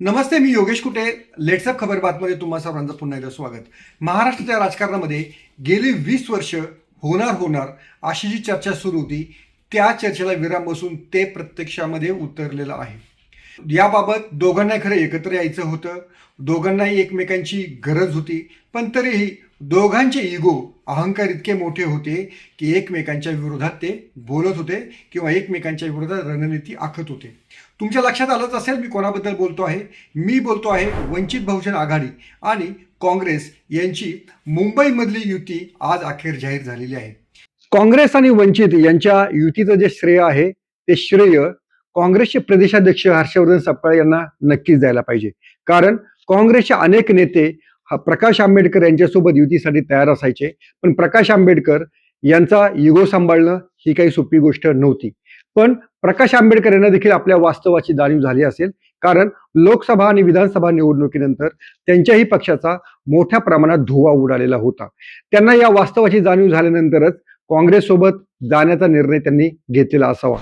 नमस्ते मी योगेश कुटे. लेट्सअप खबर बातमध्ये तुम्हा सर्वांचं पुन्हा एकदा स्वागत. महाराष्ट्राच्या राजकारणामध्ये गेली वीस वर्ष होणार होणार अशी जी चर्चा सुरू होती त्या चर्चेला विराम बसून ते प्रत्यक्षामध्ये उतरलेलं आहे. याबाबत दोघांना खरं एकत्र यायचं होतं. दोघांनाही एकमेकांची गरज होती. पण तरीही दोघांचे इगो अहंकार इतके मोठे होते की एकमेकांच्या विरोधात ते बोलत होते किंवा एकमेकांच्या विरोधात रणनीती आखत होते. तुमच्या लक्षात आलंच असेल मी कोणाबद्दल बोलतो आहे? मी बोलतो आहे वंचित बहुजन आघाडी आणि काँग्रेस यांची मुंबईमधली युती आज अखेर जाहीर झालेली आहे. काँग्रेस आणि वंचित यांच्या युतीचं जे श्रेय आहे ते श्रेय काँग्रेसचे प्रदेशाध्यक्ष हर्षवर्धन सपकाळ यांना नक्कीच द्यायला पाहिजे. कारण काँग्रेसचे अनेक नेते प्रकाश आंबेडकर यांच्यासोबत युतीसाठी तयार असायचे. पण प्रकाश आंबेडकर यांचा युगो सांभाळणं ही काही सोपी गोष्ट नव्हती. पण प्रकाश आंबेडकर यांना देखील आपल्या वास्तवाची जाणीव झाली असेल. कारण लोकसभा आणि विधानसभा निवडणुकीनंतर त्यांच्याही पक्षाचा मोठ्या प्रमाणात धुवा उडालेला होता. त्यांना या वास्तवाची जाणीव झाल्यानंतरच काँग्रेससोबत जाण्याचा निर्णय त्यांनी घेतलेला असावा.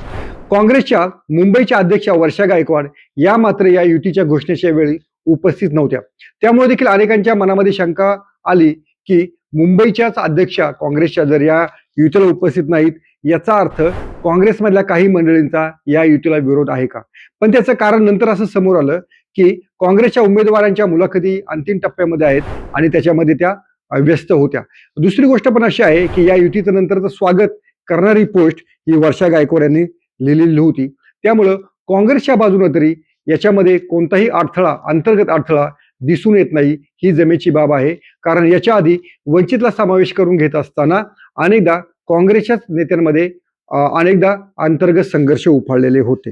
काँग्रेसच्या मुंबईच्या अध्यक्षा वर्षा गायकवाड या मात्र या युतीच्या घोषणेच्या वेळी उपस्थित नव्हत्या. त्यामुळे देखील अनेकांच्या मनामध्ये शंका आली की मुंबईच्याच अध्यक्षा काँग्रेसच्या जर या युतीला उपस्थित नाहीत याचा अर्थ काँग्रेसमधल्या काही मंडळींचा या युतीला विरोध आहे का? पण त्याचं कारण नंतर असं समोर आलं की काँग्रेसच्या उमेदवारांच्या मुलाखती अंतिम टप्प्यामध्ये आहेत आणि त्याच्यामध्ये त्या व्यस्त होत्या. दुसरी गोष्ट पण अशी आहे की या युतीचं नंतरचं स्वागत करणारी पोस्ट ही वर्षा गायकवाड यांनी लिहिलेली होती. त्यामुळं काँग्रेसच्या बाजूनं तरी याच्यामध्ये कोणताही अडथळा अंतर्गत अडथळा दिसून येत नाही ही जमेची बाब आहे. कारण याच्या आधी वंचितला समावेश करून घेत असताना अनेकदा काँग्रेसच्याच नेत्यांमध्ये अनेकदा अंतर्गत संघर्ष उफाळलेले होते.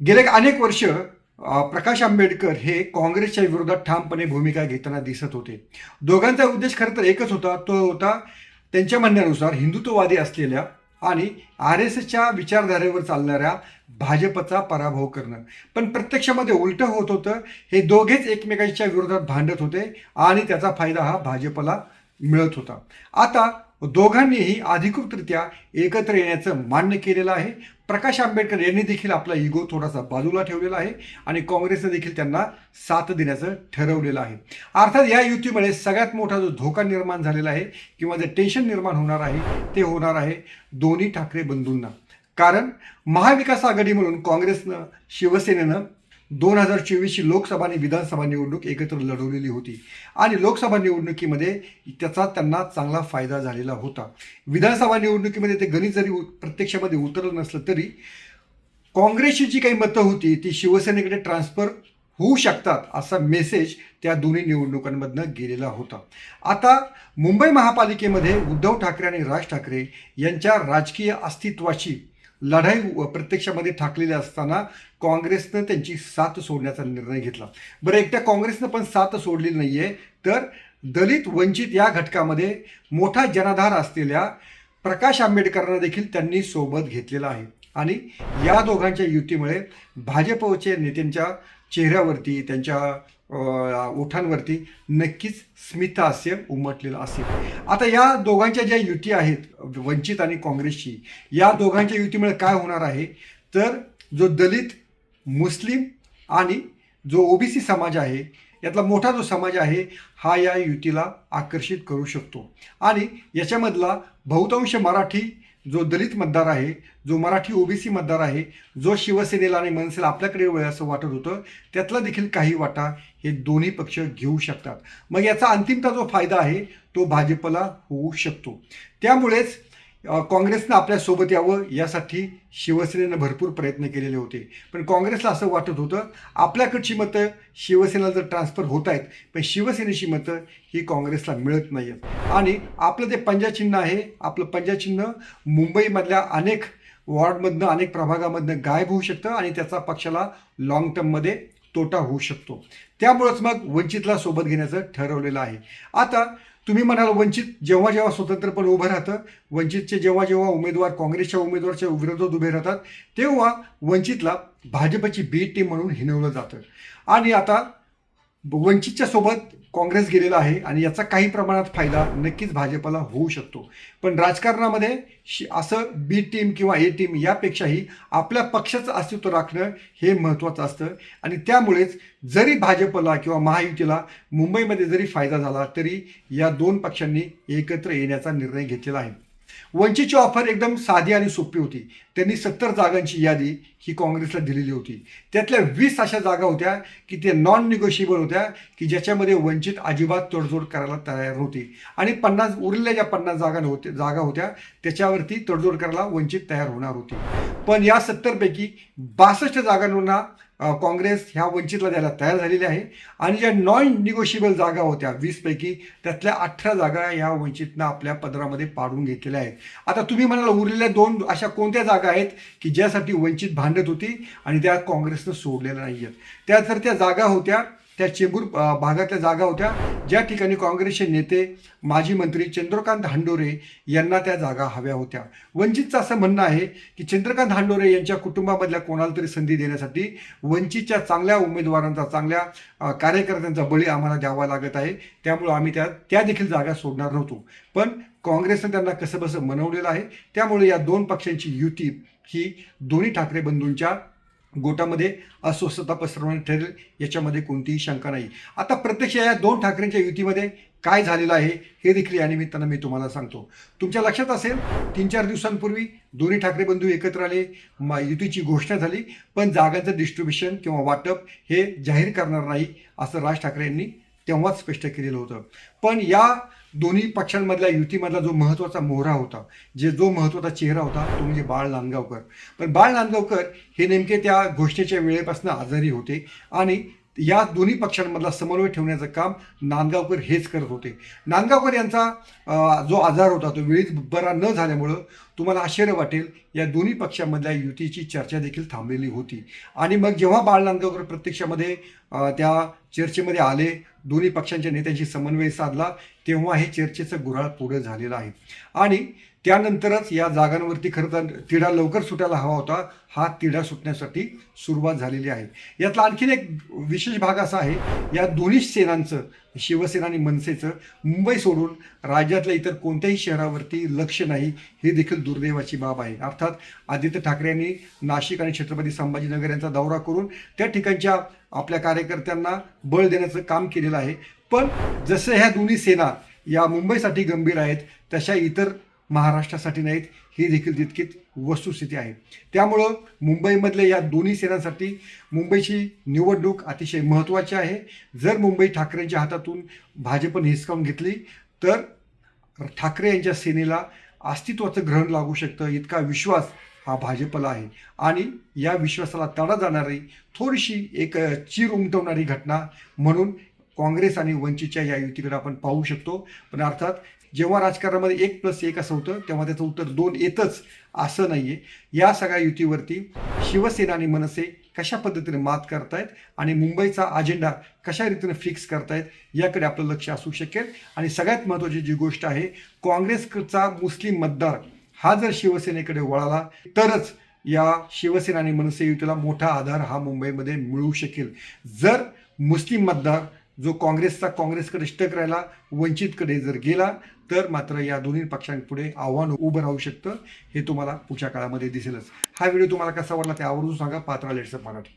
गेले अनेक वर्ष प्रकाश आंबेडकर हे काँग्रेसच्या विरोधात ठामपणे भूमिका घेताना दिसत होते. दोघांचा उद्देश खरं तर एकच होता तो होता त्यांच्या म्हणण्यानुसार हिंदुत्ववादी असलेल्या आणि आर एस एसच्या विचारधारेवर चालणाऱ्या भाजपचा पराभव करणं. पण प्रत्यक्षामध्ये उलटं होत होतं हे दोघेच एकमेकांच्या विरोधात भांडत होते आणि त्याचा फायदा हा भाजपला मिळत होता. आता दोघांनीही अधिकृतरित्या एकत्र येण्याचं मान्य केलेलं आहे. प्रकाश आंबेडकर यांनी देखील आपला इगो थोडासा बाजूला ठेवलेला आहे आणि काँग्रेसने देखील त्यांना साथ देण्याचं ठरवलेलं आहे. अर्थात या युतीमुळे सगळ्यात मोठा जो धोका निर्माण झालेला आहे किंवा जे टेन्शन निर्माण होणार आहे ते होणार आहे दोन्ही ठाकरे बंधूंना. कारण महाविकास आघाडी म्हणून काँग्रेसनं शिवसेनेनं दोन हजार चोवीसची लोकसभा आणि विधानसभा निवडणूक एकत्र लढवलेली होती. आणि लोकसभा निवडणुकीमध्ये त्याचा त्यांना चांगला फायदा झालेला होता. विधानसभा निवडणुकीमध्ये ते गणित जरी उ- प्रत्यक्षामध्ये उतरलं नसलं तरी काँग्रेसची जी काही मतं होती ती शिवसेनेकडे ट्रान्सफर होऊ शकतात असा मेसेज त्या दोन्ही निवडणुकांमधनं गेलेला होता. आता मुंबई महापालिकेमध्ये उद्धव ठाकरे आणि राज ठाकरे यांच्या राजकीय अस्तित्वाची लढाई व- प्रत्यक्षामध्ये ठाकलेली असताना काँग्रेसनं त्यांची साथ सोडण्याचा निर्णय घेतला. बरं एकट्या काँग्रेसनं पण साथ सोडलेली नाही आहे तर दलित वंचित या घटकामध्ये मोठा जनाधार असलेल्या प्रकाश आंबेडकरांना देखील त्यांनी सोबत घेतलेला आहे. आणि या दोघांच्या युतीमुळे भाजपचे नेत्यांच्या चेहऱ्यावरती त्यांच्या ओठांवरती नक्कीच स्मितहास्य उमटलेलं असेल. आता या दोघांच्या ज्या युती आहेत वंचित आणि काँग्रेसची या दोघांच्या युतीमुळे काय होणार आहे? तर जो दलित मुस्लिम आणि जो ओबीसी समाज आहे यातला मोठा जो समाज आहे हा या युतीला आकर्षित करू शकतो. आणि याच्यामधला बहुतांश मराठी जो दलित मतदार आहे जो मराठी ओबीसी मतदार आहे जो शिवसेनेला आणि मनसेला आपल्याकडे वेळ असं वाटत होतं त्यातला देखील काही वाटा हे दोन्ही पक्ष घेऊ शकतात. मग याचा अंतिमता जो फायदा आहे तो भाजपला होऊ शकतो. त्यामुळेच काँग्रेसनं आपल्यासोबत यावं यासाठी शिवसेनेनं भरपूर प्रयत्न केलेले होते. पण काँग्रेसला असं वाटत होतं आपल्याकडची मतं शिवसेनेला जर ट्रान्सफर होत आहेत पण शिवसेनेची मतं ही काँग्रेसला मिळत नाही आहेत आणि आपलं जे पंजाचिन्ह आहे आपलं पंजाचिन्ह मुंबईमधल्या अनेक वॉर्डमधनं अनेक प्रभागामधनं गायब होऊ शकतं आणि त्याचा पक्षाला लाँग टर्ममध्ये तोटा होऊ शकतो. त्यामुळंच मग वंचितला सोबत घेण्याचं ठरवलेलं आहे. आता तुम्ही म्हणाल वंचित जेव्हा जेव्हा स्वतंत्रपण उभं राहतं वंचितचे जेव्हा जेव्हा उमेदवार काँग्रेसच्या उमेदवारच्या विरोधात उभे राहतात तेव्हा वंचितला भाजपची बी टीम म्हणून हिनवलं जातं. आणि आता वंचितच्या सोबत काँग्रेस गेलेला आहे आणि याचा काही प्रमाणात फायदा नक्कीच भाजपला होऊ शकतो. पण राजकारणामध्ये असं बी टीम किंवा ए टीम यापेक्षाही आपल्या पक्षाचं अस्तित्व राखणं हे महत्त्वाचं असतं. आणि त्यामुळेच जरी भाजपला किंवा महायुतीला मुंबईमध्ये जरी फायदा झाला तरी या दोन पक्षांनी एकत्र येण्याचा निर्णय घेतलेला आहे. वंचितची ऑफर एकदम साधी आणि सोपी होती. त्यांनी सत्तर जागांची यादी ही काँग्रेसला दिलेली होती. त्यातल्या वीस अशा जागा होत्या की ते नॉन निगोशिएबल होत्या की ज्याच्यामध्ये वंचित अजिबात तडजोड करायला तयार होती आणि पन्नास उरलेल्या ज्या पन्नास जागा होत्या जागा होत्या त्याच्यावरती तडजोड करायला वंचित तयार होणार होती. पण या सत्तरपैकी बासष्ट जागांना काँग्रेस ह्या वंचितला द्यायला तयार झालेली आहे. आणि ज्या नॉन निगोशिएबल जागा होत्या वीसपैकी त्यातल्या अठरा जागा या वंचितनं आपल्या पदरामध्ये पाडून घेतलेल्या आहेत. आता तुम्ही म्हणाल उरलेल्या दोन अशा कोणत्या जागा आहेत की ज्यासाठी वंचित भांडत होती आणि त्या काँग्रेसनं सोडलेल्या नाही आहेत त्या तर त्या जागा होत्या त्या चेंबूर भागातल्या जागा होत्या. ज्या ठिकाणी काँग्रेसचे नेते माजी मंत्री चंद्रकांत हांडोरे यांना त्या जागा हव्या होत्या. वंचितचं असं म्हणणं आहे की चंद्रकांत हांडोरे यांच्या कुटुंबामधल्या कोणाला तरी संधी देण्यासाठी वंचितच्या चांगल्या उमेदवारांचा चांगल्या कार्यकर्त्यांचा बळी आम्हाला द्यावा लागत आहे. त्यामुळं आम्ही त्या त्या देखील जागा सोडणार नव्हतो. पण काँग्रेसनं त्यांना कसं बसं मनवलेलं आहे त्यामुळे या दोन पक्षांची युती ही दोन्ही ठाकरे बंधूंच्या गोटामध्ये अस्वस्थता पसरवणे ठरेल याच्यामध्ये कोणतीही शंका नाही. आता प्रत्यक्ष या दोन ठाकरेंच्या युतीमध्ये काय झालेलं आहे हे देखील या निमित्तानं मी तुम्हाला सांगतो. तुमच्या लक्षात असेल तीन चार दिवसांपूर्वी दोन्ही ठाकरे बंधू एकत्र आले युतीची घोषणा झाली पण जागांचं डिस्ट्रीब्युशन किंवा वाटप हे जाहीर करणार नाही असं राज ठाकरे यांनी तेव्हाच स्पष्ट केलेलं होतं. पण या दोन्ही पक्षांमधल्या युतीमधला जो महत्त्वाचा मोहरा होता जे जो महत्त्वाचा चेहरा होता तो म्हणजे बाळ नांदगावकर. पण बाळ नांदगावकर हे नेमके त्या घोषणेच्या वेळेपासून आजारी होते आणि या दोन्ही पक्षांमधला समन्वय ठेवण्याचं काम नांदगावकर हेच करत होते. नांदगावकर यांचा जो आजार होता तो वेळीच बरा न झाल्यामुळं तुम्हाला आश्चर्य वाटेल या दोन्ही पक्षांमधल्या युतीची चर्चा देखील थांबलेली होती. आणि मग जेव्हा बाळ नांदगावकर प्रत्यक्षामध्ये त्या चर्चेमध्ये आले दोन्ही पक्षांच्या नेत्यांशी समन्वय साधला तेव्हा हे चर्चेचं गुऱ्हाळ पुढं झालेलं आहे. आणि त्यानंतरच या जागांवरती खरं तर तिढा लवकर सुटायला हवा होता. हा तिढा सुटण्यासाठी सुरुवात झालेली आहे. यातला आणखीन एक विशेष भाग असा आहे या दोन्ही सेनांचं शिवसेना आणि मनसेचं मुंबई सोडून राज्यातल्या इतर कोणत्याही शहरावरती लक्ष नाही हे देखील दुर्दैवाची बाब आहे. अर्थात आदित्य ठाकरे यांनी नाशिक आणि छत्रपती संभाजीनगर यांचा दौरा करून त्या ठिकाणच्या आपल्या कार्यकर्त्यांना बळ देण्याचं काम केलेलं आहे. पण जसं ह्या दोन्ही सेना या मुंबईसाठी गंभीर आहेत तशा इतर महाराष्ट्रासाठी नाहीत ही देखील तितकीच वस्तुस्थिती आहे. त्यामुळं मुंबईमधल्या या दोन्ही सेनांसाठी मुंबईची निवडणूक अतिशय महत्त्वाची आहे. जर मुंबई ठाकरेंच्या हातातून भाजपने हिसकावून घेतली तर ठाकरे यांच्या सेनेला अस्तित्वाचं ग्रहण लागू शकतं इतका विश्वास हा भाजपला आहे. आणि या विश्वासाला तडा जाणारी थोडीशी एक चीर उमटवणारी घटना म्हणून काँग्रेस आणि वंचितच्या या युतीकडे आपण पाहू शकतो. पण अर्थात जेव्हा राजकारणामध्ये एक प्लस एक असं होतं तेव्हा त्याचं उत्तर दोन येतच असं नाही आहे या सगळ्या युतीवरती शिवसेना आणि मनसे कशा पद्धतीने मात करतायत आणि मुंबईचा अजेंडा कशा रीतीने फिक्स करतायत याकडे आपलं लक्ष असू शकेल. आणि सगळ्यात महत्त्वाची जी गोष्ट आहे काँग्रेसचा मुस्लिम मतदार हा जर शिवसेनेकडे वळाला तरच या शिवसेना आणि मनसे युतीला मोठा आधार हा मुंबईमध्ये मिळू शकेल. जर मुस्लिम मतदार जो काँग्रेसचा काँग्रेसकडे स्टक राहिला वंचितकडे जर गेला तर मात्र या दोन्ही पक्षांपुढे आव्हान उभं राहू शकतं हे तुम्हाला पुढच्या काळामध्ये दिसेलच. हा व्हिडिओ तुम्हाला कसा वाटला ते आवर्जून सांगा. पात्रा लेट्सअप मराठी.